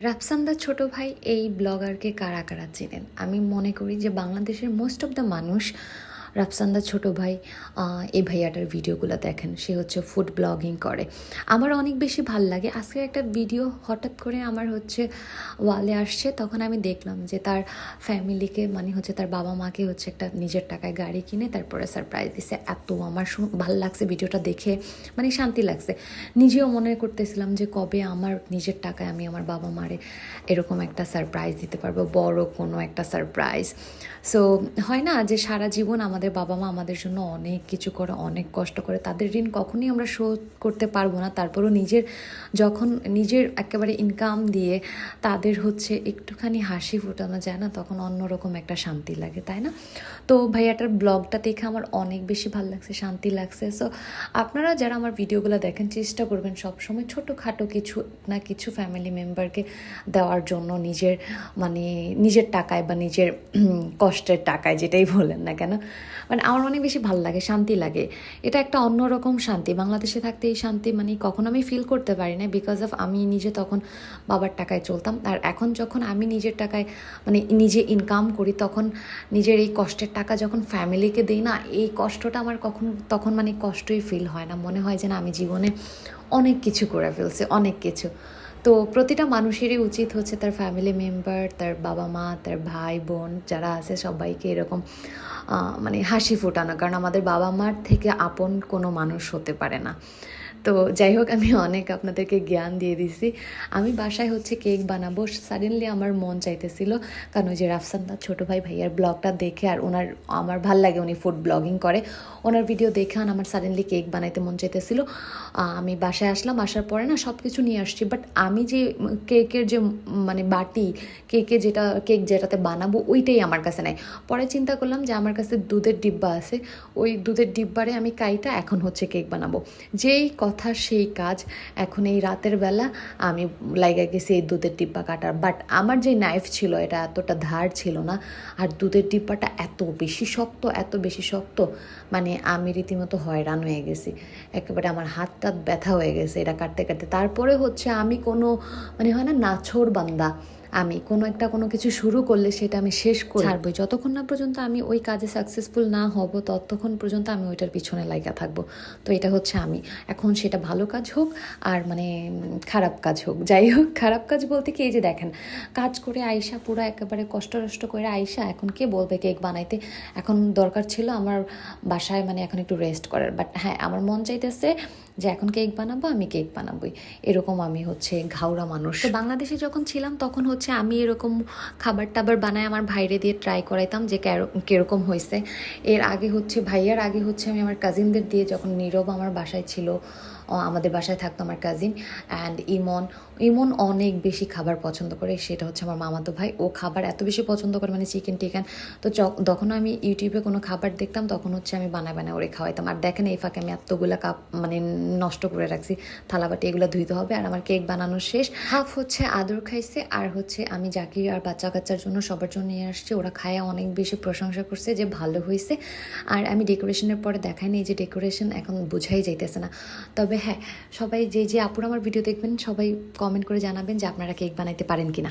রাফসান্দার ছোট ভাই এই ব্লগারকে কারা কারা চেনেন? আমি মনে করি যে বাংলাদেশের মোস্ট অফ দ্য মানুষ রাফসান্দার ছোট ভাই এই ভাইয়াটার ভিডিওগুলো দেখেন। সে হচ্ছে ফুড ব্লগিং করে। আমার অনেক বেশি ভালো লাগে। আজকে একটা ভিডিও হঠাৎ করে আমার হচ্ছে ওয়ালে আসছে। তখন আমি দেখলাম যে তার ফ্যামিলিকে মানে হচ্ছে তার বাবা মাকে হচ্ছে একটা নিজের টাকায় গাড়ি কিনে তারপরে সারপ্রাইজ দিছে। এত আমার ভালো লাগছে ভিডিওটা দেখে। মানে শান্তি লাগছে। নিজেও মনে করতেছিলাম যে কবে আমার নিজের টাকায় আমি আমার বাবা মারে এরকম একটা সারপ্রাইজ দিতে পারব। বড় কোনো একটা সারপ্রাইজ সো হয় না যে সারা জীবন আমাদের বাবা মা আমাদের জন্য অনেক কিছু করে, অনেক কষ্ট করে। তাদের ঋণ কখনই আমরা শোধ করতে পারব না। তারপরও নিজের, যখন নিজের একেবারে ইনকাম দিয়ে তাদের হচ্ছে একটুখানি হাসি ফোটানো যায় না, তখন অন্যরকম একটা শান্তি লাগে, তাই না? তো ভাইয়াটার ব্লগটা দেখে আমার অনেক বেশি ভালো লাগছে, শান্তি লাগছে। সো আপনারা যারা আমার ভিডিওগুলো দেখেন, চেষ্টা করবেন সবসময় ছোটোখাটো কিছু না কিছু ফ্যামিলি মেম্বারকে দেওয়ার জন্য নিজের মানে নিজের টাকায় বা নিজের কষ্টের টাকায় যেটাই বলেন না কেন মানে আমার অনেক বেশি ভালো লাগে, শান্তি লাগে। এটা একটা অন্যরকম শান্তি। বাংলাদেশে থাকতে এই শান্তি মানে কখনো আমি ফিল করতে পারি না বিকজ অফ আমি নিজে তখন বাবার টাকায় চলতাম। আর এখন যখন আমি নিজের টাকায় মানে নিজে ইনকাম করি, তখন নিজের এই কষ্টের টাকা যখন ফ্যামিলিকে দিই না, এই কষ্টটা আমার কখন, তখন মানে কষ্টই ফিল হয় না। মনে হয় যে না আমি জীবনে অনেক কিছু করে ফেলছি, অনেক কিছু। তো প্রতিটা মানুষেরই উচিত হচ্ছে তার ফ্যামিলি মেম্বার তার বাবা মা, তার ভাই, বোন যারা আছে সবাইকে এরকম মানে হাসি ফোটানো। কারণ আমাদের বাবা মার থেকে আপন কোনো মানুষ হতে পারে না। তো যাই হোক, আমি অনেক আপনাদেরকে জ্ঞান দিয়ে দিছি। আমি বাসায় হচ্ছে কেক বানাবো। সাডেনলি আমার মন চাইতেছিল, কারণ ওই যে রাফসান্দা ছোটো ভাই ভাইয়ার ব্লগটা দেখে আর ওনার, আমার ভালো লাগে উনি ফুড ব্লগিং করে। ওনার ভিডিও দেখে আর আমার সাডেনলি কেক বানাইতে মন চাইতেছিল। আমি বাসায় আসলাম, আসার পরে না সব কিছু নিয়ে আসছি। বাট আমি যে কেকের যে মানে বাটি, কেকে যেটা, কেক যেটাতে বানাবো ওইটাই আমার কাছে নাই। পরে চিন্তা করলাম যে আমার কাছে দুধের ডিব্বা আছে। ওই দুধের ডিব্বারে আমি কাইটা এখন হচ্ছে কেক বানাবো। যেই কথা, সেই কাজ। এখন এই রাতের বেলা আমি লাইগা গেছি এই দুধের ডিব্বা কাটার। বাট আমার যে নাইফ ছিল, এটা এতটা ধার ছিল না। আর দুধের ডিব্বাটা এত বেশি শক্ত, এত বেশি শক্ত মানে আমি রীতিমতো হয়রান হয়ে গেছি। একেবারে আমার হাত টাত ব্যথা হয়ে গেছে এটা কাটতে কাটতে। তারপরে হচ্ছে আমি কোনো মানে হয় না, নাছোড় বান্দা। আমি কোনো একটা কোনো কিছু শুরু করলে সেটা আমি শেষ করে ছাড়বই। যতক্ষণ না পর্যন্ত আমি ওই কাজে সাকসেসফুল না হব ততক্ষণ পর্যন্ত আমি ওইটার পিছনে লাগা থাকব। তো এটা হচ্ছে আমি। এখন সেটা ভালো কাজ হোক আর মানে খারাপ কাজ হোক যাই হোক। খারাপ কাজ বলতে কি এই যে দেখেন কাজ করে আইসা পুরো একেবারে কষ্ট কষ্ট করে আইসা এখন কে বলবে কেক বানাইতে? এখন দরকার ছিল আমার বাসায় মানে এখন একটু রেস্ট করার। বাট হ্যাঁ আমার মন চাইতেছে যে এখন কেক বানাবো, আমি কেক বানাবোই। এরকম আমি হচ্ছে ঘাওড়া মানুষ। তো বাংলাদেশে যখন ছিলাম, তখন হচ্ছে আমি এরকম খাবার টাবার বানায় আমার ভাইরে দিয়ে ট্রাই করাইতাম যে কেরকম হয়েছে এর আগে হচ্ছে, ভাইয়ার আগে হচ্ছে আমি আমার কাজিনদের দিয়ে যখন নীরব আমার বাসায় ছিল আমাদের বাসায় থাকতো আমার কাজিন অ্যান্ড ইমন। ইমন অনেক বেশি খাবার পছন্দ করে, সেটা হচ্ছে আমার মামাতো ভাই। ও খাবার এত বেশি পছন্দ করে মানে চিকেন টিকেন। তো যখন আমি ইউটিউবে কোনো খাবার দেখতাম, তখন হচ্ছে আমি বানায় বানায় ওরে খাওয়াইতাম। আর দেখেন এই ফাঁকে আমি এতগুলো কাপ মানে নষ্ট করে রাখছি, থালাবাটি, এগুলো ধুইতে হবে আর আমার কেক বানানো শেষ। হাফ হচ্ছে আদর খাইছে, আর হচ্ছে আমি জাকির আর বাচ্চা কাচ্চার জন্য সবার জন্য নিয়ে আসছি। ওরা খায় অনেক বেশি প্রশংসা করছে যে ভালো হয়েছে আর আমি ডেকোরেশনের পরে দেখাইনি, এই যে ডেকোরেশন এখন বোঝাই যাইতেছে না। তবে হ্যাঁ সবাই যে যে আপুর আমার ভিডিও দেখবেন, সবাই কমেন্ট করে জানাবেন যে আপনারা কেক বানাইতে পারেন কিনা।